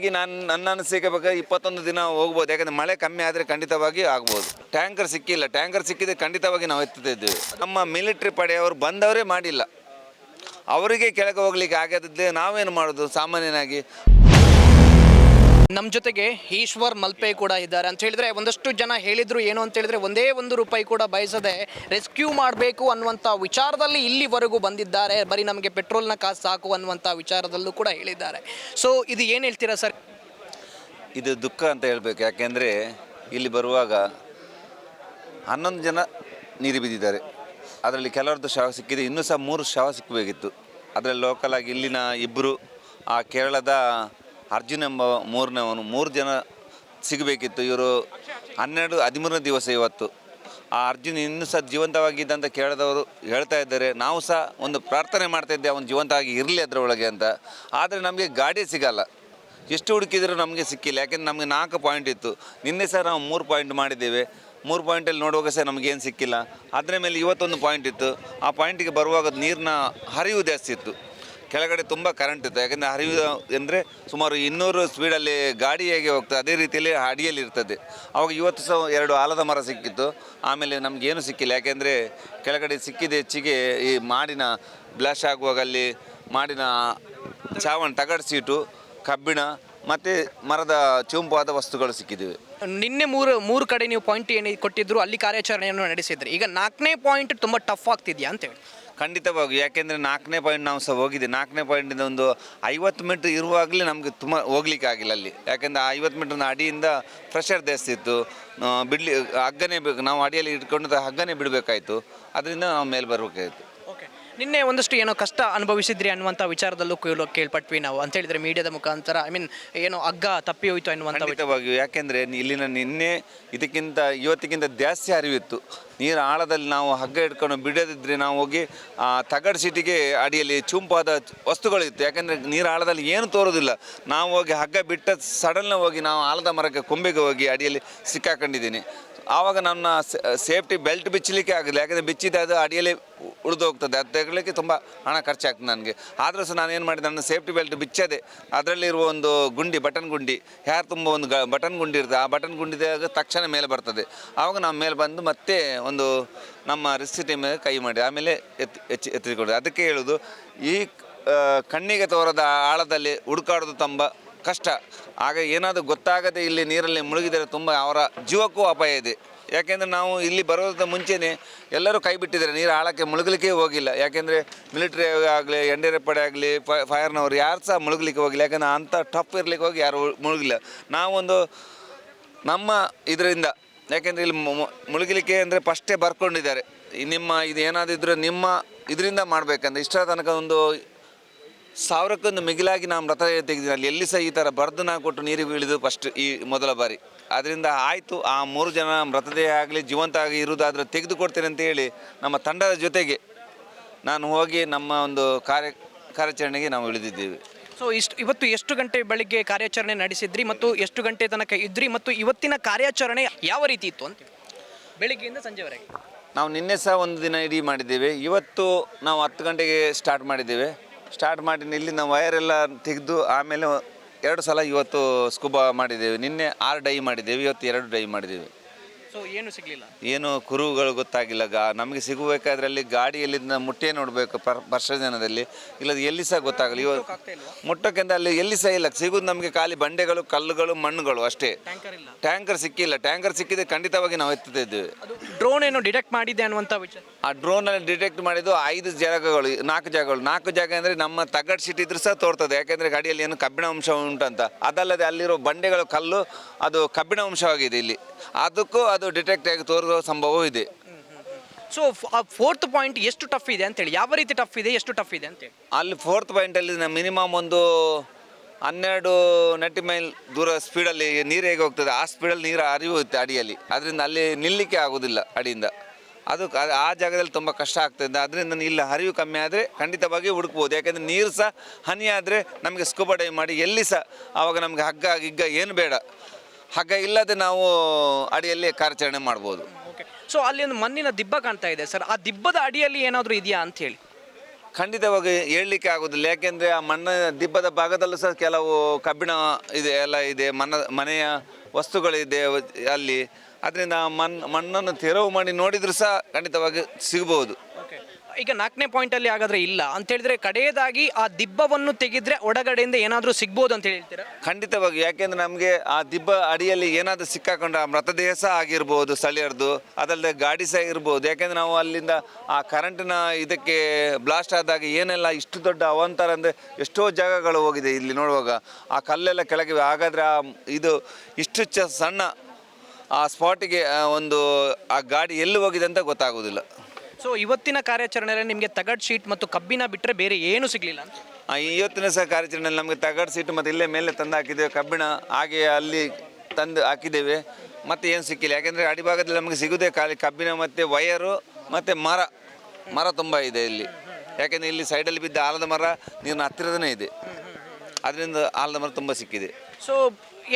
ಈಗ ನಾನು ನನ್ನ ಅನಿಸಿಕೆ ಬಗ್ಗೆ ಇಪ್ಪತ್ತೊಂದು ದಿನ ಹೋಗ್ಬೋದು. ಯಾಕಂದ್ರೆ ಮಳೆ ಕಮ್ಮಿ ಆದರೆ ಖಂಡಿತವಾಗಿ ಆಗ್ಬೋದು. ಟ್ಯಾಂಕರ್ ಸಿಕ್ಕಿಲ್ಲ. ಟ್ಯಾಂಕರ್ ಸಿಕ್ಕಿದ್ರೆ ಖಂಡಿತವಾಗಿ ನಾವು ಎತ್ತುತ್ತಿದ್ದೇವೆ. ನಮ್ಮ ಮಿಲಿಟರಿ ಪಡೆಯವರು ಬಂದವರೇ ಮಾಡಿಲ್ಲ. ಅವರಿಗೆ ಕೆಳಗೆ ಹೋಗ್ಲಿಕ್ಕೆ ಆಗದಿದ್ದರೆ ನಾವೇನು ಮಾಡೋದು? ಸಾಮಾನ್ಯನಾಗಿ ನಮ್ಮ ಜೊತೆಗೆ ಈಶ್ವರ್ ಮಲ್ಪೆ ಕೂಡ ಇದ್ದಾರೆ ಅಂತ ಹೇಳಿದ್ರೆ ಒಂದಷ್ಟು ಜನ ಹೇಳಿದ್ರು ಏನು ಅಂತ ಹೇಳಿದ್ರೆ ಒಂದೇ ಒಂದು ರೂಪಾಯಿ ಕೂಡ ಬಯಸದೆ ರೆಸ್ಕ್ಯೂ ಮಾಡಬೇಕು ಅನ್ನುವಂಥ ವಿಚಾರದಲ್ಲಿ ಇಲ್ಲಿವರೆಗೂ ಬಂದಿದ್ದಾರೆ. ಬರೀ ನಮಗೆ ಪೆಟ್ರೋಲ್ನ ಕಾಸು ಸಾಕು ಅನ್ನುವಂಥ ವಿಚಾರದಲ್ಲೂ ಕೂಡ ಹೇಳಿದ್ದಾರೆ. ಸೊ ಇದು ಏನು ಹೇಳ್ತೀರಾ ಸರ್? ಇದು ದುಃಖ ಅಂತ ಹೇಳಬೇಕು. ಯಾಕೆಂದರೆ ಇಲ್ಲಿ ಬರುವಾಗ ಹನ್ನೊಂದು ಜನ ನೀರು ಬಿದ್ದಿದ್ದಾರೆ. ಅದರಲ್ಲಿ ಕೆಲವರದ್ದು ಶವ ಸಿಕ್ಕಿದೆ. ಇನ್ನೂ ಸಹ ಮೂರು ಶವ ಸಿಕ್ಕಬೇಕಿತ್ತು ಅದರಲ್ಲಿ ಲೋಕಲಾಗಿ ಇಲ್ಲಿನ ಇಬ್ಬರು ಆ ಕೇರಳದ ಅರ್ಜುನ್ ಎಂಬ ಮೂರನೇವನು, ಮೂರು ಜನ ಸಿಗಬೇಕಿತ್ತು. ಇವರು ಹನ್ನೆರಡು, ಹದಿಮೂರನೇ ದಿವಸ ಇವತ್ತು. ಆ ಅರ್ಜುನ್ ಇನ್ನೂ ಸಹ ಜೀವಂತವಾಗಿದ್ದ ಅಂತ ಕೇಳಿದವರು ಹೇಳ್ತಾ ಇದ್ದಾರೆ. ನಾವು ಸಹ ಒಂದು ಪ್ರಾರ್ಥನೆ ಮಾಡ್ತಾ ಇದ್ದೆ, ಅವನು ಜೀವಂತವಾಗಿ ಇರಲಿ ಅದರೊಳಗೆ ಅಂತ. ಆದರೆ ನಮಗೆ ಗಾಡಿ ಸಿಗಲ್ಲ. ಎಷ್ಟು ಹುಡುಕಿದ್ರು ನಮಗೆ ಸಿಕ್ಕಿಲ್ಲ. ಯಾಕೆಂದ್ರೆ ನಮಗೆ ನಾಲ್ಕು ಪಾಯಿಂಟ್ ಇತ್ತು. ನಿನ್ನೆ ಸಹ ನಾವು ಮೂರು ಪಾಯಿಂಟ್ ಮಾಡಿದ್ದೇವೆ. ಮೂರು ಪಾಯಿಂಟಲ್ಲಿ ನೋಡುವಾಗ ಸಹ ನಮಗೇನು ಸಿಕ್ಕಿಲ್ಲ. ಅದರ ಮೇಲೆ ಇವತ್ತೊಂದು ಪಾಯಿಂಟ್ ಇತ್ತು. ಆ ಪಾಯಿಂಟಿಗೆ ಬರುವಾಗ ನೀರಿನ ಹರಿವು ಜಾಸ್ತಿ ಇತ್ತು. ಕೆಳಗಡೆ ತುಂಬ ಕರೆಂಟ್ ಇತ್ತು. ಯಾಕೆಂದರೆ ಹರಿವು ಅಂದರೆ ಸುಮಾರು ಇನ್ನೂರು ಸ್ಪೀಡಲ್ಲಿ ಗಾಡಿ ಹೇಗೆ ಹೋಗ್ತದೆ, ಅದೇ ರೀತಿಯಲ್ಲಿ ಅಡಿಯಲ್ಲಿ ಇರ್ತದೆ. ಅವಾಗ ಇವತ್ತು ಸಹ ಎರಡು ಆಲದ ಮರ ಸಿಕ್ಕಿತ್ತು. ಆಮೇಲೆ ನಮಗೇನು ಸಿಕ್ಕಿಲ್ಲ. ಯಾಕೆಂದರೆ ಕೆಳಗಡೆ ಸಿಕ್ಕಿದ ಹೆಚ್ಚಿಗೆ ಈ ಮಾಡಿನ ಬ್ಲಾಶ್ ಆಗುವಾಗ ಅಲ್ಲಿ ಮಾಡಿನ ಚಾವಣ್ ತಗಡ್ ಸೀಟು, ಕಬ್ಬಿಣ ಮತ್ತು ಮರದ ಚೂಂಪಾದ ವಸ್ತುಗಳು ಸಿಕ್ಕಿದ್ದೀವಿ ನಿನ್ನೆ ಮೂರು ಮೂರು ಕಡೆ ನೀವು ಪಾಯಿಂಟ್ ಏನು ಕೊಟ್ಟಿದ್ರು, ಅಲ್ಲಿ ಕಾರ್ಯಾಚರಣೆಯನ್ನು ನಡೆಸಿದ್ರಿ. ಈಗ ನಾಲ್ಕನೇ ಪಾಯಿಂಟ್ ತುಂಬ ಟಫ್ ಆಗ್ತಿದೆಯಾ ಅಂತೇಳಿ. ಖಂಡಿತವಾಗಿ ಯಾಕೆಂದರೆ ನಾಲ್ಕನೇ ಪಾಯಿಂಟ್ ನಾವು ಸಹ ಹೋಗಿದೆ ನಾಲ್ಕನೇ ಪಾಯಿಂಟಿಂದ ಒಂದು ಐವತ್ತು ಮೀಟ್ರ್ ಇರುವಾಗಲೇ ನಮಗೆ ತುಂಬ ಹೋಗ್ಲಿಕ್ಕೆ ಆಗಿಲ್ಲ ಅಲ್ಲಿ. ಯಾಕೆಂದರೆ ಆ ಐವತ್ತು ಮೀಟ್ರ್ನ ಅಡಿಯಿಂದ ಪ್ರೆಷರ್ ಜಾಸ್ತಿ ಇತ್ತು. ಬಿಡ್ಲಿ ಹಗ್ಗನೇ ಬೇಕು. ನಾವು ಅಡಿಯಲ್ಲಿ ಇಟ್ಕೊಂಡು ಹಗ್ಗನೇ ಬಿಡಬೇಕಾಯಿತು. ಅದರಿಂದ ನಾವು ಮೇಲೆ ಬರಬೇಕಾಯಿತು. ನಿನ್ನೆ ಒಂದಷ್ಟು ಏನೋ ಕಷ್ಟ ಅನುಭವಿಸಿದ್ರಿ ಅನ್ನುವಂಥ ವಿಚಾರದಲ್ಲೂ ಕೇಳೋ ಕೇಳ್ಪಟ್ವಿ ನಾವು ಅಂತ ಹೇಳಿದ್ರೆ ಮೀಡಿಯಾದ ಮುಖಾಂತರ ಐ ಮೀನ್ ಏನೋ ಅಗ್ಗ ತಪ್ಪಿ ಹೋಯ್ತು ಅನ್ನುವಂಥ ಯಾಕೆಂದರೆ ಇಲ್ಲಿನ ನಿನ್ನೆ ಇದಕ್ಕಿಂತ ಇವತ್ತಿಗಿಂತ ಜಾಸ್ತಿ ಅರಿವಿತ್ತು. ನೀರು ಆಳದಲ್ಲಿ ನಾವು ಹಗ್ಗ ಹಿಡ್ಕೊಂಡು ಬಿಡದಿದ್ದರೆ ನಾವು ಹೋಗಿ, ಆ, ತಗಡ್ ಸಿಟಿಗೆ ಅಡಿಯಲ್ಲಿ ಚುಂಪಾದ ವಸ್ತುಗಳಿತ್ತು. ಯಾಕೆಂದರೆ ನೀರು ಆಳದಲ್ಲಿ ಏನು ತೋರೋದಿಲ್ಲ. ನಾವು ಹೋಗಿ ಹಗ್ಗ ಬಿಟ್ಟ ಸಡನ್ನ ಹೋಗಿ ನಾವು ಆಲದ ಮರಕ್ಕೆ ಕೊಂಬೆಗೆ ಹೋಗಿ ಅಡಿಯಲ್ಲಿ ಸಿಕ್ಕಾಕೊಂಡಿದ್ದೀನಿ. ಆವಾಗ ನನ್ನ ಸೇಫ್ಟಿ ಬೆಲ್ಟ್ ಬಿಚ್ಚಲಿಕ್ಕೆ ಆಗಿಲ್ಲ ಯಾಕಂದರೆ ಬಿಚ್ಚಿದ ಅದು ಅಡಿಯಲ್ಲಿ ಉಳಿದು ಹೋಗ್ತದೆ. ಅದು ತೆಗಲಿಕ್ಕೆ ತುಂಬ ಹಣ ಖರ್ಚಾಗ್ತದೆ ನನಗೆ. ಆದರೂ ಸಹ ನಾನು ಏನು ಮಾಡಿದೆ, ನನ್ನ ಸೇಫ್ಟಿ ಬೆಲ್ಟ್ ಬಿಚ್ಚದೆ. ಅದರಲ್ಲಿರುವ ಒಂದು ಗುಂಡಿ, ಬಟನ್ ಗುಂಡಿ. ಯಾರು ತುಂಬ ಒಂದು ಗ, ಬಟನ್ ಗುಂಡಿ ಇರ್ತದೆ. ಆ ಬಟನ್ ಗುಂಡಿದಾಗ ತಕ್ಷಣ ಮೇಲೆ ಬರ್ತದೆ. ಆವಾಗ ನಾವು ಮೇಲೆ ಬಂದು ಮತ್ತೆ ಒಂದು ನಮ್ಮ ರಿಸಿಟಿ ಮೇಲೆ ಕೈ ಮಾಡಿ, ಆಮೇಲೆ ಎತ್ತಿ ಎಚ್ಚಿ ಎತ್ತಿಕೊಡೋದು ಅದಕ್ಕೆ ಹೇಳೋದು, ಈ ಕಣ್ಣಿಗೆ ತೋರದ ಆಳದಲ್ಲಿ ಹುಡುಕಾಡೋದು ತುಂಬ ಕಷ್ಟ. ಆಗ ಏನಾದರೂ ಗೊತ್ತಾಗದೆ ಇಲ್ಲಿ ನೀರಲ್ಲಿ ಮುಳುಗಿದರೆ ತುಂಬ ಅವರ ಜೀವಕ್ಕೂ ಅಪಾಯ ಇದೆ. ಯಾಕೆಂದರೆ ನಾವು ಇಲ್ಲಿ ಬರೋದ ಮುಂಚೆನೇ ಎಲ್ಲರೂ ಕೈ ಬಿಟ್ಟಿದ್ದಾರೆ. ನೀರು ಆಳಕ್ಕೆ ಮುಳುಗಲಿಕ್ಕೆ ಹೋಗಿಲ್ಲ. ಯಾಕೆಂದರೆ ಮಿಲಿಟ್ರಿ ಆಗಲಿ ಎನ್ ಪಡೆ ಆಗಲಿ ಫೈರ್ನವ್ರು ಯಾರು ಸಹ ಮುಳುಗಲಿಕ್ಕೆ ಹೋಗಿಲ್ಲ. ಯಾಕಂದರೆ ಅಂಥ ಟಫ್ ಇರಲಿಕ್ಕೆ ಹೋಗಿ ಯಾರು ಮುಳುಗಿಲ್ಲ. ನಾವೊಂದು ನಮ್ಮ ಇದರಿಂದ, ಯಾಕೆಂದರೆ ಇಲ್ಲಿ ಮುಳುಗಲಿಕ್ಕೆ ಅಂದರೆ ಫಸ್ಟೇ ಬರ್ಕೊಂಡಿದ್ದಾರೆ. ನಿಮ್ಮ ಇದು ಏನಾದಿದ್ರು ನಿಮ್ಮ ಇದರಿಂದ ಮಾಡಬೇಕಂದ್ರೆ ಇಷ್ಟರ ತನಕ ಒಂದು ಸಾವಿರಕ್ಕೊಂದು ಮಿಗಿಲಾಗಿ ನಾವು ಮೃತ ತೆಗೆದಿದ್ದೀನಿ ಅಲ್ಲಿ ಎಲ್ಲಿ ಸಹ ಈ ಥರ ಬರ್ದು ನಾವು ಕೊಟ್ಟು ನೀರಿಗೆ ಇಳಿದು ಫಸ್ಟ್ ಈ ಮೊದಲ ಬಾರಿ. ಅದರಿಂದ ಆಯಿತು ಆ ಮೂರು ಜನ ಮೃತದೇಹ ಆಗಲಿ ಜೀವಂತ ಆಗಿ ಇರುವುದಾದ್ರೆ ತೆಗೆದುಕೊಡ್ತೇನೆ ಅಂತ ಹೇಳಿ ನಮ್ಮ ತಂಡದ ಜೊತೆಗೆ ನಾನು ಹೋಗಿ ನಮ್ಮ ಒಂದು ಕಾರ್ಯ ಕಾರ್ಯಾಚರಣೆಗೆ ನಾವು ಇಳಿದಿದ್ದೇವೆ. ಸೊ ಇಷ್ಟು ಇವತ್ತು ಎಷ್ಟು ಗಂಟೆ ಬೆಳಿಗ್ಗೆ ಕಾರ್ಯಾಚರಣೆ ನಡೆಸಿದ್ರಿ ಮತ್ತು ಎಷ್ಟು ಗಂಟೆ ತನಕ ಇದ್ರಿ ಮತ್ತು ಇವತ್ತಿನ ಕಾರ್ಯಾಚರಣೆ ಯಾವ ರೀತಿ ಇತ್ತು ಅಂತ ಬೆಳಿಗ್ಗೆಯಿಂದ ಸಂಜೆವರೆಗೆ. ನಾವು ನಿನ್ನೆ ಸಹ ಒಂದು ದಿನ ಇಡೀ ಮಾಡಿದ್ದೇವೆ. ಇವತ್ತು ನಾವು ಹತ್ತು ಗಂಟೆಗೆ ಸ್ಟಾರ್ಟ್ ಮಾಡಿದ್ದೇವೆ. ಸ್ಟಾರ್ಟ್ ಮಾಡಿ ಇಲ್ಲಿ ನಾವು ವಯರೆಲ್ಲ ತೆಗೆದು ಆಮೇಲೆ ಎರಡು ಸಲ ಇವತ್ತು ಸ್ಕೂಬಾ ಮಾಡಿದ್ದೇವೆ. ನಿನ್ನೆ ಆರು ಡೈ ಮಾಡಿದ್ದೇವೆ, ಇವತ್ತು ಎರಡು ಡೈ ಮಾಡಿದ್ದೇವೆ. ಸೊ ಏನು ಸಿಗಲಿಲ್ಲ? ಏನು ಕುರುಗಳು ಗೊತ್ತಾಗಿಲ್ಲ. ಗಾ ನಮಗೆ ಸಿಗಬೇಕಾದ್ರಲ್ಲಿ ಗಾಡಿಯಲ್ಲಿದ್ದ ಮುಟ್ಟೆ ನೋಡಬೇಕು ಪರ್ ವರ್ಷದಿನದಲ್ಲಿ ಇಲ್ಲ ಎಲ್ಲಿ ಸಹ ಗೊತ್ತಾಗಲ್ಲ. ಇವತ್ತು ಮುಟ್ಟಕ್ಕಿಂತ ಅಲ್ಲಿ ಎಲ್ಲಿ ಸಹ ಇಲ್ಲ. ಸಿಗೋದು ನಮಗೆ ಖಾಲಿ ಬಂಡೆಗಳು ಕಲ್ಲುಗಳು ಮಣ್ಣುಗಳು ಅಷ್ಟೇ. ಟ್ಯಾಂಕರ್ ಇಲ್ಲ. ಟ್ಯಾಂಕರ್ ಸಿಕ್ಕಿಲ್ಲ. ಟ್ಯಾಂಕರ್ ಸಿಕ್ಕಿದೆ ಖಂಡಿತವಾಗಿ ನಾವು ಎತ್ತುತ್ತಿದ್ದೇವೆ. ಅದು ಡ್ರೋನ್ ಏನು ಡಿಟೆಕ್ಟ್ ಮಾಡಿದೆ ಅನ್ನುವಂಥ ವಿಚಾರ. ಆ ಡ್ರೋನಲ್ಲಿ ಡಿಟೆಕ್ಟ್ ಮಾಡಿದ್ದು ಐದು ಜಾಗಗಳು ನಾಲ್ಕು ಜಾಗಗಳು. ನಾಲ್ಕು ಜಾಗ ಅಂದರೆ ನಮ್ಮ ತಗಡ್ ಸಿಟಿ ಇದ್ರೂ ಸಹ ತೋರ್ತದೆ. ಯಾಕೆಂದರೆ ಗಾಡಿಯಲ್ಲಿ ಏನು ಕಬ್ಬಿಣ ಅಂಶ ಉಂಟಂತ. ಅದಲ್ಲದೆ ಅಲ್ಲಿರೋ ಬಂಡೆಗಳು ಕಲ್ಲು ಅದು ಕಬ್ಬಿಣ ಅಂಶವಾಗಿದೆ ಇಲ್ಲಿ. ಅದಕ್ಕೂ ಅದು ಡಿಟೆಕ್ಟ್ ಆಗಿ ತೋರುವ ಸಂಭವವೂ ಇದೆ. ಸೊ ಫೋರ್ತ್ ಪಾಯಿಂಟ್ ಎಷ್ಟು ಟಫ್ ಇದೆ ಅಂತೇಳಿ ಯಾವ ರೀತಿ ಟಫ್ ಇದೆ ಎಷ್ಟು ಟಫ್ ಇದೆ ಅಂತೇಳಿ. ಅಲ್ಲಿ ಫೋರ್ತ್ ಪಾಯಿಂಟಲ್ಲಿ ಮಿನಿಮಮ್ ಒಂದು ಹನ್ನೆರಡು ನಟಿ ಮೈಲ್ ದೂರ ಸ್ಪೀಡಲ್ಲಿ ನೀರು ಹೇಗೆ ಹೋಗ್ತದೆ ಆ ಸ್ಪೀಡಲ್ಲಿ ನೀರು ಹರಿವು ಇತ್ತು ಅಡಿಯಲ್ಲಿ. ಅದರಿಂದ ಅಲ್ಲಿ ನಿಲ್ಲಕ್ಕೆ ಆಗೋದಿಲ್ಲ ಅಡಿಯಿಂದ. ಅದು ಆ ಜಾಗದಲ್ಲಿ ತುಂಬ ಕಷ್ಟ ಆಗ್ತದೆ. ಅದರಿಂದ ಇಲ್ಲಿ ಹರಿವು ಕಮ್ಮಿ ಆದರೆ ಖಂಡಿತವಾಗಿ ಹುಡುಕ್ಬೋದು. ಯಾಕೆಂದರೆ ನೀರು ಸಹ ಹನಿ ಆದರೆ ನಮಗೆ ಸ್ಕೂಬಾ ಡೈವ್ ಮಾಡಿ ಎಲ್ಲಿ ಸಹ ಆವಾಗ ನಮಗೆ ಹಗ್ಗ ಗಿಗ್ಗ ಏನು ಬೇಡ. ಹಗ್ಗ ಇಲ್ಲದೆ ನಾವು ಅಡಿಯಲ್ಲಿ ಕಾರ್ಯಾಚರಣೆ ಮಾಡ್ಬೋದು. ಓಕೆ ಸೊ ಅಲ್ಲಿ ಒಂದು ಮಣ್ಣಿನ ದಿಬ್ಬ ಕಾಣ್ತಾ ಇದೆ ಸರ್. ಆ ದಿಬ್ಬದ ಅಡಿಯಲ್ಲಿ ಏನಾದರೂ ಇದೆಯಾ ಅಂತ ಹೇಳಿ? ಖಂಡಿತವಾಗಿ ಹೇಳಲಿಕ್ಕೆ ಆಗೋದಿಲ್ಲ. ಯಾಕೆಂದರೆ ಆ ಮಣ್ಣ ದಿಬ್ಬದ ಭಾಗದಲ್ಲೂ ಸಹ ಕೆಲವು ಕಬ್ಬಿಣ ಇದೆ ಎಲ್ಲ ಇದೆ ಮನ ಮನೆಯ ವಸ್ತುಗಳಿದೆ ಅಲ್ಲಿ. ಅದರಿಂದ ಮಣ್ಣು ಮಣ್ಣನ್ನು ತೆರವು ಮಾಡಿ ನೋಡಿದರೂ ಸಹ ಖಂಡಿತವಾಗಿ ಸಿಗ್ಬೋದು. ಈಗ ನಾಲ್ಕನೇ ಪಾಯಿಂಟಲ್ಲಿ ಹಾಗಾದ್ರೆ ಇಲ್ಲ. ಅಂತ ಹೇಳಿದ್ರೆ ಕಡೆಯದಾಗಿ ಆ ದಿಬ್ಬವನ್ನು ತೆಗೆದ್ರೆ ಒಳಗಡೆಯಿಂದ ಏನಾದರೂ ಸಿಗ್ಬೋದು ಅಂತ ಹೇಳ್ತೀರಾ? ಖಂಡಿತವಾಗಿ. ಯಾಕೆಂದ್ರೆ ನಮಗೆ ಆ ದಿಬ್ಬ ಅಡಿಯಲ್ಲಿ ಏನಾದರೂ ಸಿಕ್ಕಾಕೊಂಡ ಮೃತದೇಹ ಸಹ ಆಗಿರ್ಬೋದು ಸ್ಥಳೀಯರದು ಅದಲ್ಲದೆ ಗಾಡಿ ಸಹ ಇರ್ಬೋದು. ಯಾಕೆಂದ್ರೆ ನಾವು ಅಲ್ಲಿಂದ ಆ ಕರೆಂಟಿನ ಇದಕ್ಕೆ ಬ್ಲಾಸ್ಟ್ ಆದಾಗ ಏನೆಲ್ಲ ಇಷ್ಟು ದೊಡ್ಡ ಅವಾಂತರ ಅಂದರೆ ಎಷ್ಟೋ ಜಾಗಗಳು ಹೋಗಿದೆ ಇಲ್ಲಿ ನೋಡುವಾಗ. ಆ ಕಲ್ಲೆಲ್ಲ ಕೆಳಗೆ ಹಾಗಾದರೆ ಆ ಇದು ಇಷ್ಟು ಚ, ಸಣ್ಣ ಆ ಸ್ಪಾಟಿಗೆ ಒಂದು ಆ ಗಾಡಿ ಎಲ್ಲಿ ಹೋಗಿದೆ ಅಂತ ಗೊತ್ತಾಗೋದಿಲ್ಲ. ಸೊ ಇವತ್ತಿನ ಕಾರ್ಯಾಚರಣೆಯಲ್ಲಿ ನಿಮಗೆ ತಗಡ್ ಶೀಟ್ ಮತ್ತು ಕಬ್ಬಿನ ಬಿಟ್ಟರೆ ಬೇರೆ ಏನು ಸಿಗಲಿಲ್ಲ ಆ, ಇವತ್ತಿನ ಸಹ ಕಾರ್ಯಾಚರಣೆಯಲ್ಲಿ ನಮಗೆ ತಗಡ್ ಸೀಟ್ ಮತ್ತು ಇಲ್ಲೇ ಮೇಲೆ ತಂದು ಹಾಕಿದ್ದೇವೆ. ಕಬ್ಬಿಣ ಹಾಗೆ ಅಲ್ಲಿ ತಂದು ಹಾಕಿದ್ದೇವೆ. ಮತ್ತೆ ಏನು ಸಿಕ್ಕಿಲ್ಲ. ಯಾಕೆಂದರೆ ಅಡಿಭಾಗದಲ್ಲಿ ನಮಗೆ ಸಿಗುವುದೇ ಖಾಲಿ ಕಬ್ಬಿಣ ಮತ್ತು ವಯರು ಮತ್ತು ಮರ. ಮರ ತುಂಬ ಇದೆ ಇಲ್ಲಿ. ಯಾಕೆಂದರೆ ಇಲ್ಲಿ ಸೈಡಲ್ಲಿ ಬಿದ್ದ ಆಲದ ಮರ ನೀರಿನ ಹತ್ತಿರದನೇ ಇದೆ. ಅದರಿಂದ ಆಲದ ಮರ ತುಂಬ ಸಿಕ್ಕಿದೆ. ಸೊ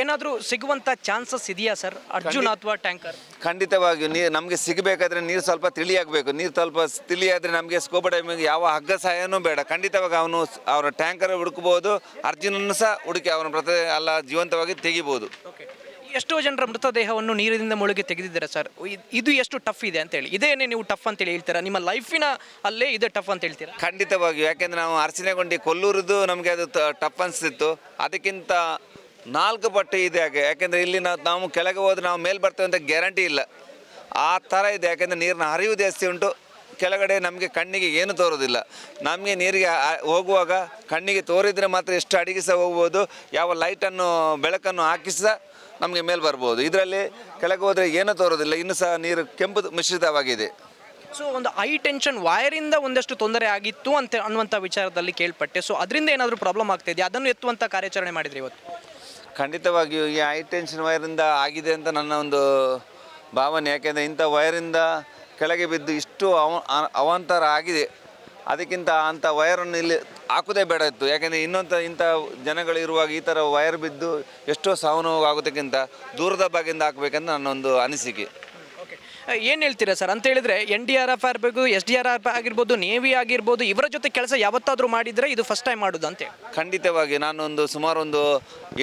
ಏನಾದರೂ ಸಿಗುವಂಥ ಚಾನ್ಸಸ್ ಇದೆಯಾ ಸರ್? ಅರ್ಜುನ್ ಅಥವಾ ಟ್ಯಾಂಕರ್? ಖಂಡಿತವಾಗಿಯೂ ನೀರು ನಮಗೆ ಸಿಗಬೇಕಾದ್ರೆ ನೀರು ಸ್ವಲ್ಪ ತಿಳಿಯಾಗಬೇಕು ನೀರು ಸ್ವಲ್ಪ ತಿಳಿಯಾದರೆ ನಮಗೆ ಸ್ಕೋಪ ಟೈಮಿಗೆ ಯಾವ ಹಗ್ಗ ಸಹಾಯನೂ ಬೇಡ. ಖಂಡಿತವಾಗಿ ಅವನು ಅವರ ಟ್ಯಾಂಕರ್ ಹುಡುಕಬಹುದು ಅರ್ಜುನನ್ನು ಸಹ ಹುಡುಕಿ ಅವನ ಪ್ರತಿ ಅಲ್ಲ ಜೀವಂತವಾಗಿ ತೆಗಿಬೋದು. ಓಕೆ ಎಷ್ಟೋ ಜನರ ಮೃತದೇಹವನ್ನು ನೀರಿನಿಂದ ಮುಳುಗಿ ತೆಗೆದಿದ್ದೀರಾ ಸರ್. ಇದು ಎಷ್ಟು ಟಫ್ ಇದೆ ಅಂತ ಹೇಳಿ ಇದೇನೇ ನೀವು ಟಫ್ ಅಂತೇಳಿ ಹೇಳ್ತೀರಾ? ನಿಮ್ಮ ಲೈಫಿನ ಅಲ್ಲೇ ಇದೆ ಟಫ್ ಅಂತ ಹೇಳ್ತೀರಾ? ಖಂಡಿತವಾಗಿಯೂ ಯಾಕೆಂದ್ರೆ ನಾವು ಅರಸಿನಗೊಂಡಿ ಕೊಲ್ಲೂರದು ನಮಗೆ ಅದು ಟಫ್ ಅನಿಸ್ತಿತ್ತು. ಅದಕ್ಕಿಂತ ನಾಲ್ಕು ಪಟ್ಟು ಇದೆ ಹಾಗೆ. ಯಾಕೆಂದರೆ ಇಲ್ಲಿ ನಾವು ನಾವು ಕೆಳಗೆ ಹೋದ್ರೆ ನಾವು ಮೇಲೆ ಬರ್ತೇವೆ ಅಂತ ಗ್ಯಾರಂಟಿ ಇಲ್ಲ. ಆ ಥರ ಇದೆ. ಯಾಕೆಂದರೆ ನೀರಿನ ಹರಿವು ಜಾಸ್ತಿ ಉಂಟು. ಕೆಳಗಡೆ ನಮಗೆ ಕಣ್ಣಿಗೆ ಏನು ತೋರೋದಿಲ್ಲ. ನಮಗೆ ನೀರಿಗೆ ಹೋಗುವಾಗ ಕಣ್ಣಿಗೆ ತೋರಿದರೆ ಮಾತ್ರ ಎಷ್ಟು ಅಡಿಗೆ ಸಹ ಹೋಗ್ಬೋದು. ಯಾವ ಲೈಟನ್ನು ಬೆಳಕನ್ನು ಹಾಕಿ ಸಹ ನಮಗೆ ಮೇಲೆ ಬರ್ಬೋದು. ಇದರಲ್ಲಿ ಕೆಳಗೆ ಹೋದರೆ ಏನೂ ತೋರೋದಿಲ್ಲ. ಇನ್ನೂ ಸಹ ನೀರು ಕೆಂಪು ಮಿಶ್ರಿತವಾಗಿದೆ. ಸೊ ಒಂದು ಹೈ ಟೆನ್ಷನ್ ವೈರಿಂದ ಒಂದಷ್ಟು ತೊಂದರೆ ಆಗಿತ್ತು ಅಂತ ಅನ್ನುವಂಥ ವಿಚಾರದಲ್ಲಿ ಕೇಳ್ಪಟ್ಟೆ. ಸೊ ಅದರಿಂದ ಏನಾದರೂ ಪ್ರಾಬ್ಲಮ್ ಆಗ್ತಿದೆ ಅದನ್ನು ಎತ್ತುವಂಥ ಕಾರ್ಯಾಚರಣೆ ಮಾಡಿದ್ರಿ ಇವತ್ತು? ಖಂಡಿತವಾಗಿಯೂ ಈ ಹೈ ಟೆನ್ಷನ್ ವೈರಿಂದ ಆಗಿದೆ ಅಂತ ನನ್ನ ಒಂದು ಭಾವನೆ. ಯಾಕೆಂದರೆ ಇಂಥ ವೈರಿಂದ ಕೆಳಗೆ ಬಿದ್ದು ಇಷ್ಟು ಅವ ಅವಾಂತರ ಆಗಿದೆ. ಅದಕ್ಕಿಂತ ಅಂಥ ವೈರನ್ನು ಇಲ್ಲಿ ಹಾಕೋದೇ ಬೇಡ ಇತ್ತು. ಯಾಕೆಂದರೆ ಇನ್ನೊಂದು ಇಂಥ ಜನಗಳು ಇರುವಾಗ ಈ ಥರ ವೈರ್ ಬಿದ್ದು ಎಷ್ಟೋ ಸಾವು ನೋವು ಆಗೋದಕ್ಕಿಂತ ದೂರದ ಭಾಗದಿಂದ ಹಾಕಬೇಕಂತ ನನ್ನೊಂದು ಅನಿಸಿಕೆ. ಏನು ಹೇಳ್ತೀರಾ ಸರ್? ಅಂತ ಹೇಳಿದ್ರೆ ಎನ್ ಡಿ ಆರ್ ಎಫ್ ಆಗಬೇಕು ಎಸ್ ಡಿ ಆರ್ ಎಫ್ ಆಗಿರ್ಬೋದು ನೇವಿ ಆಗಿರ್ಬೋದು ಇವರ ಜೊತೆ ಕೆಲಸ ಯಾವತ್ತಾದರೂ ಮಾಡಿದರೆ ಇದು ಫಸ್ಟ್ ಟೈಮ್ ಮಾಡೋದು ಅಂತ ಖಂಡಿತವಾಗಿ ನಾನೊಂದು ಸುಮಾರು ಒಂದು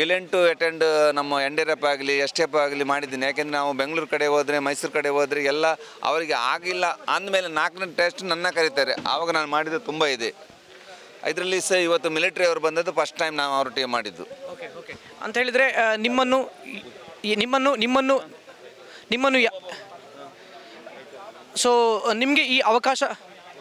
ಏಳೆಂಟು ಅಟೆಂಡ್ ನಮ್ಮ ಎನ್ ಡಿ ಎಫ್ ಆಗಲಿ ಎಸ್ ಟಿ ಎಫ್ ಆಗಲಿ ಮಾಡಿದ್ದೀನಿ. ಯಾಕೆಂದರೆ ನಾವು ಬೆಂಗಳೂರು ಕಡೆ ಹೋದರೆ ಮೈಸೂರು ಕಡೆ ಹೋದರೆ ಎಲ್ಲ ಅವರಿಗೆ ಆಗಿಲ್ಲ. ಅಂದಮೇಲೆ ನಾಲ್ಕನೇ ಟೆಸ್ಟ್ ನನ್ನ ಕರೀತಾರೆ. ಆವಾಗ ನಾನು ಮಾಡಿದ್ದು ತುಂಬ ಇದೆ. ಇದರಲ್ಲಿ ಸಹ ಇವತ್ತು ಮಿಲಿಟ್ರಿ ಅವರು ಬಂದದ್ದು ಫಸ್ಟ್ ಟೈಮ್ ನಾವು ಅವ್ರ ಟೀಮ್ ಮಾಡಿದ್ದು. ಓಕೆ ಓಕೆ ಅಂತ ಹೇಳಿದರೆ ನಿಮ್ಮನ್ನು ನಿಮ್ಮನ್ನು ನಿಮ್ಮನ್ನು ನಿಮ್ಮನ್ನು ಸೊ ನಿಮಗೆ ಈ ಅವಕಾಶ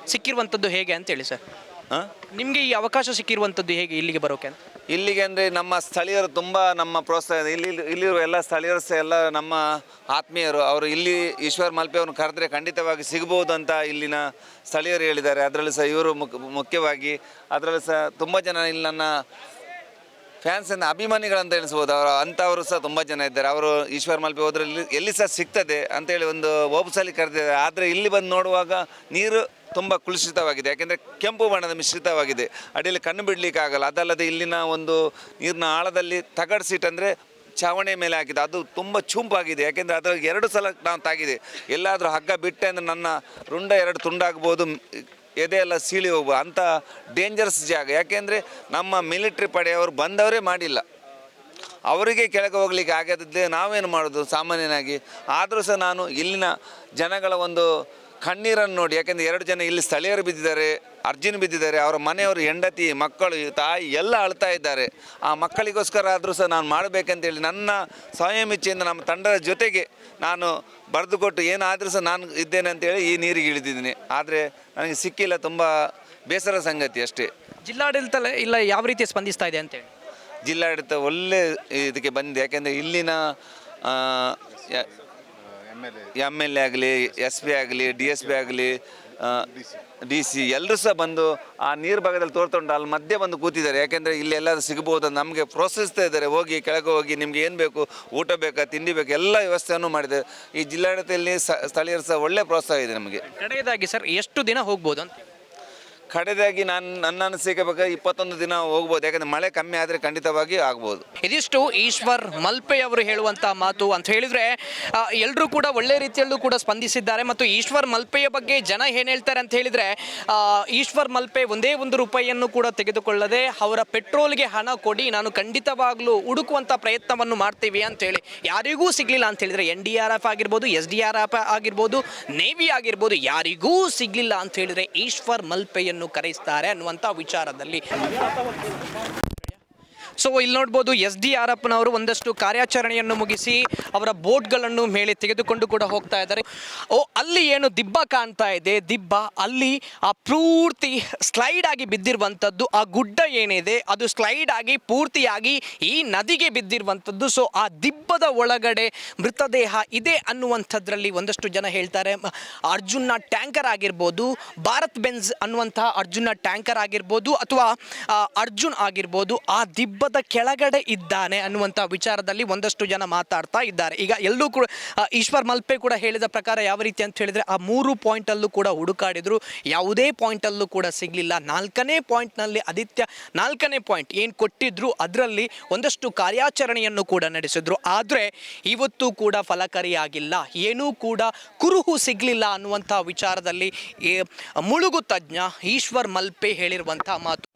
ಸಿಕ್ಕಿರುವಂಥದ್ದು ಹೇಗೆ ಅಂತೇಳಿ ಸರ್ ಹಾಂ? ನಿಮಗೆ ಈ ಅವಕಾಶ ಸಿಕ್ಕಿರುವಂಥದ್ದು ಹೇಗೆ ಇಲ್ಲಿಗೆ ಬರೋಕೆ ಅಂತ? ಇಲ್ಲಿಗೆ ಅಂದರೆ ನಮ್ಮ ಸ್ಥಳೀಯರು ತುಂಬ ನಮ್ಮ ಪ್ರೋತ್ಸಾಹ ಇಲ್ಲಿ ಇಲ್ಲಿರುವ ಎಲ್ಲ ಸ್ಥಳೀಯರು ಸಹ ಎಲ್ಲ ನಮ್ಮ ಆತ್ಮೀಯರು ಅವರು ಇಲ್ಲಿ ಈಶ್ವರ್ ಮಲ್ಪೆ ಅವ್ರನ್ನ ಕರೆದ್ರೆ ಖಂಡಿತವಾಗಿ ಸಿಗಬಹುದು ಅಂತ ಇಲ್ಲಿನ ಸ್ಥಳೀಯರು ಹೇಳಿದ್ದಾರೆ. ಅದರಲ್ಲಿ ಸಹ ಇವರು ಮುಖ್ಯ ಮುಖ್ಯವಾಗಿ ಅದರಲ್ಲಿ ಸಹ ತುಂಬ ಜನ ಇಲ್ಲಿ ನನ್ನ ಫ್ಯಾನ್ಸ್ ಅಭಿಮಾನಿಗಳಂತ ಎನಿಸ್ಬೋದು ಅವರು ಅಂಥವರು ಸಹ ತುಂಬ ಜನ ಇದ್ದಾರೆ. ಅವರು ಈಶ್ವರ್ ಮಲ್ಪೆ ಹೋದ್ರೆ ಎಲ್ಲಿ ಸಹ ಸಿಗ್ತದೆ ಅಂತೇಳಿ ಒಂದು ಓಬ್ಸಲಿ ಕರೆದಿದ್ದಾರೆ. ಆದರೆ ಇಲ್ಲಿ ಬಂದು ನೋಡುವಾಗ ನೀರು ತುಂಬ ಕುಲುಷಿತವಾಗಿದೆ. ಯಾಕೆಂದರೆ ಕೆಂಪು ಬಣ್ಣದ ಮಿಶ್ರಿತವಾಗಿದೆ. ಅಡಿಯಲ್ಲಿ ಕಣ್ಣು ಬಿಡಲಿಕ್ಕೆ ಆಗಲ್ಲ. ಅದಲ್ಲದೆ ಇಲ್ಲಿನ ಒಂದು ನೀರಿನ ಆಳದಲ್ಲಿ ತಗಡ್ ಸೀಟ್ ಅಂದರೆ ಛಾವಣಿ ಮೇಲೆ ಹಾಕಿದೆ. ಅದು ತುಂಬ ಚುಂಪಾಗಿದೆ. ಯಾಕೆಂದರೆ ಅದರ ಎರಡು ಸಲ ನಾವು ತಾಗಿದೆ. ಎಲ್ಲಾದರೂ ಹಗ್ಗ ಬಿಟ್ಟೆ ಅಂದರೆ ನನ್ನ ರುಂಡ ಎರಡು ತುಂಡಾಗ್ಬೋದು. ಮ್, ಎದೆ ಎಲ್ಲ ಸೀಳಿ ಹೋಗುವ ಅಂತ ಡೇಂಜರಸ್ ಜಾಗ. ಯಾಕೆಂದರೆ ನಮ್ಮ ಮಿಲಿಟ್ರಿ ಪಡೆಯವರು ಬಂದವರೇ ಮಾಡಿಲ್ಲ. ಅವರಿಗೆ ಕೆಳಗೆ ಹೋಗ್ಲಿಕ್ಕೆ ಆಗದಿದ್ದೇ ನಾವೇನು ಮಾಡೋದು ಸಾಮಾನ್ಯನಾಗಿ? ಆದರೂ ಸಹ ನಾನು ಇಲ್ಲಿನ ಜನಗಳ ಒಂದು ಕಣ್ಣೀರನ್ನು ನೋಡಿ ಯಾಕೆಂದರೆ ಎರಡು ಜನ ಇಲ್ಲಿ ಸ್ಥಳೀಯರು ಬಿದ್ದಿದ್ದಾರೆ ಅರ್ಜುನ್ ಬಿದ್ದಿದ್ದಾರೆ ಅವರ ಮನೆಯವರು ಹೆಂಡತಿ ಮಕ್ಕಳು ತಾಯಿ ಎಲ್ಲ ಅಳ್ತಾ ಇದ್ದಾರೆ. ಆ ಮಕ್ಕಳಿಗೋಸ್ಕರ ಆದರೂ ಸಹ ನಾನು ಮಾಡಬೇಕಂತೇಳಿ ನನ್ನ ಸ್ವಯಂ ಇಚ್ಛೆಯಿಂದ ನಮ್ಮ ತಂಡದ ಜೊತೆಗೆ ನಾನು ಬರೆದುಕೊಟ್ಟು ಏನಾದರೂ ಸಹ ನಾನು ಇದ್ದೇನೆ ಅಂತೇಳಿ ಈ ನೀರಿಗೆ ಇಳಿದಿದ್ದೀನಿ. ಆದರೆ ನನಗೆ ಸಿಕ್ಕಿಲ್ಲ ತುಂಬ ಬೇಸರ ಸಂಗತಿ ಅಷ್ಟೇ. ಜಿಲ್ಲಾಡಳಿತ ಇಲ್ಲ ಯಾವ ರೀತಿ ಸ್ಪಂದಿಸ್ತಾ ಇದೆ ಅಂತೇಳಿ ಜಿಲ್ಲಾಡಳಿತ ಒಳ್ಳೆ ಇದಕ್ಕೆ ಬಂದಿದೆ ಯಾಕೆಂದರೆ ಇಲ್ಲಿನ ಎಂ ಎಲ್ ಎ ಆಗಲಿ ಎಸ್ ಪಿ ಆಗಲಿ ಡಿ ಎಸ್ ಪಿ ಆಗಲಿ ಡಿ ಸಿ ಎಲ್ಲರೂ ಸಹ ಬಂದು ಆ ನೀರು ಭಾಗದಲ್ಲಿ ತೋರ್ತೊಂಡು ಅಲ್ಲಿ ಮಧ್ಯೆ ಬಂದು ಕೂತಿದ್ದಾರೆ. ಯಾಕೆಂದರೆ ಇಲ್ಲಿ ಎಲ್ಲಾದರೂ ಸಿಗ್ಬೋದು ನಮಗೆ ಪ್ರೋತ್ಸಾಹಿಸ್ತಾ ಇದ್ದಾರೆ. ಹೋಗಿ ಕೆಳಗೆ ಹೋಗಿ ನಿಮ್ಗೆ ಏನು ಬೇಕು ಊಟ ಬೇಕಾ ತಿಂಡಿ ಬೇಕಾ ಎಲ್ಲ ವ್ಯವಸ್ಥೆಯನ್ನು ಮಾಡಿದ್ದಾರೆ. ಈ ಜಿಲ್ಲಾಡಳಿತದಲ್ಲಿ ಸ್ಥಳೀಯರು ಸಹ ಒಳ್ಳೆ ಪ್ರೋತ್ಸಾಹ ಇದೆ ನಮಗೆ. ಕಡೆಯದಾಗಿ ಸರ್ ಎಷ್ಟು ದಿನ ಹೋಗ್ಬೋದು ಅಂತ? ಕಡೆದಾಗಿ ನಾನು ನನ್ನ ಅನಿಸಿಕೆ ಬಗ್ಗೆ ಇಪ್ಪತ್ತೊಂದು ದಿನ ಹೋಗ್ಬೋದು. ಯಾಕಂದರೆ ಮಳೆ ಕಮ್ಮಿ ಆದರೆ ಖಂಡಿತವಾಗಿ ಆಗ್ಬೋದು. ಇದಿಷ್ಟು ಈಶ್ವರ್ ಮಲ್ಪೆ ಅವರು ಹೇಳುವಂತ ಮಾತು ಅಂತ ಹೇಳಿದ್ರೆ ಎಲ್ಲರೂ ಕೂಡ ಒಳ್ಳೆ ರೀತಿಯಲ್ಲೂ ಕೂಡ ಸ್ಪಂದಿಸಿದ್ದಾರೆ ಮತ್ತು ಈಶ್ವರ್ ಮಲ್ಪೆಯ ಬಗ್ಗೆ ಜನ ಏನು ಹೇಳ್ತಾರೆ ಅಂತ ಹೇಳಿದ್ರೆ ಈಶ್ವರ್ ಮಲ್ಪೆ ಒಂದೇ ಒಂದು ರೂಪಾಯಿಯನ್ನು ಕೂಡ ತೆಗೆದುಕೊಳ್ಳದೆ ಅವರ ಪೆಟ್ರೋಲ್ಗೆ ಹಣ ಕೊಡಿ, ನಾನು ಖಂಡಿತವಾಗ್ಲೂ ಹುಡುಕುವಂತ ಪ್ರಯತ್ನವನ್ನು ಮಾಡ್ತೀವಿ ಅಂತ ಹೇಳಿ. ಯಾರಿಗೂ ಸಿಗ್ಲಿಲ್ಲ ಅಂತ ಹೇಳಿದ್ರೆ ಎನ್ ಡಿ ಆರ್ ಎಫ್ ಆಗಿರ್ಬೋದು, ಎಸ್ ಡಿ ಆರ್ ಎಫ್ ಆಗಿರ್ಬೋದು, ನೇವಿ ಆಗಿರ್ಬೋದು, ಯಾರಿಗೂ ಸಿಗ್ಲಿಲ್ಲ ಅಂತ ಹೇಳಿದ್ರೆ ಈಶ್ವರ್ ಮಲ್ಪೆಯನ್ನು ಕರೆಸ್ತಾರೆ ಅನ್ನುವಂಥ ವಿಚಾರದಲ್ಲಿ. ಸೊ ಇಲ್ಲಿ ನೋಡ್ಬೋದು ಎಸ್ ಡಿ ಆರ್ ಒಂದಷ್ಟು ಕಾರ್ಯಾಚರಣೆಯನ್ನು ಮುಗಿಸಿ ಅವರ ಬೋಟ್ಗಳನ್ನು ಮೇಲೆ ತೆಗೆದುಕೊಂಡು ಕೂಡ ಹೋಗ್ತಾ ಇದ್ದಾರೆ. ಓ, ಅಲ್ಲಿ ಏನು ದಿಬ್ಬ ಕಾಣ್ತಾ ಇದೆ? ದಿಬ್ಬ ಅಲ್ಲಿ ಆ ಪೂರ್ತಿ ಸ್ಲೈಡ್ ಆಗಿ ಬಿದ್ದಿರುವಂಥದ್ದು, ಆ ಗುಡ್ಡ ಏನಿದೆ, ಅದು ಸ್ಲೈಡ್ ಆಗಿ ಪೂರ್ತಿಯಾಗಿ ಈ ನದಿಗೆ ಬಿದ್ದಿರುವಂಥದ್ದು. ಸೊ ಆ ದಿಬ್ಬದ ಒಳಗಡೆ ಮೃತದೇಹ ಇದೆ ಅನ್ನುವಂಥದ್ರಲ್ಲಿ ಒಂದಷ್ಟು ಜನ ಹೇಳ್ತಾರೆ. ಅರ್ಜುನ ಟ್ಯಾಂಕರ್ ಆಗಿರ್ಬೋದು, ಭಾರತ್ ಬೆನ್ಸ್ ಅನ್ನುವಂತಹ ಅರ್ಜುನ ಟ್ಯಾಂಕರ್ ಆಗಿರ್ಬೋದು, ಅಥವಾ ಅರ್ಜುನ್ ಆಗಿರ್ಬೋದು, ಆ ದಿಬ್ಬದ ಕೆಳಗಡೆ ಇದ್ದಾನೆ ಅನ್ನುವಂಥ ವಿಚಾರದಲ್ಲಿ ಒಂದಷ್ಟು ಜನ ಮಾತಾಡ್ತಾ ಇದ್ದಾರೆ. ಈಗ ಎಲ್ಲೂ ಕೂಡ ಈಶ್ವರ್ ಮಲ್ಪೆ ಕೂಡ ಹೇಳಿದ ಪ್ರಕಾರ ಯಾವ ರೀತಿ ಅಂತ ಹೇಳಿದ್ರೆ ಆ ಮೂರು ಪಾಯಿಂಟಲ್ಲೂ ಕೂಡ ಹುಡುಕಾಡಿದ್ರು. ಯಾವುದೇ ಪಾಯಿಂಟಲ್ಲೂ ಕೂಡ ಸಿಗಲಿಲ್ಲ. ನಾಲ್ಕನೇ ಪಾಯಿಂಟ್ನಲ್ಲಿ ಆದಿತ್ಯ, ನಾಲ್ಕನೇ ಪಾಯಿಂಟ್ ಏನು ಕೊಟ್ಟಿದ್ರು ಅದರಲ್ಲಿ ಒಂದಷ್ಟು ಕಾರ್ಯಾಚರಣೆಯನ್ನು ಕೂಡ ನಡೆಸಿದ್ರು. ಆದರೆ ಇವತ್ತು ಕೂಡ ಫಲಕಾರಿಯಾಗಿಲ್ಲ. ಏನೂ ಕೂಡ ಕುರುಹು ಸಿಗಲಿಲ್ಲ ಅನ್ನುವಂಥ ವಿಚಾರದಲ್ಲಿ ಮುಳುಗು ತಜ್ಞ ಈಶ್ವರ್ ಮಲ್ಪೆ ಹೇಳಿರುವಂಥ ಮಾತು.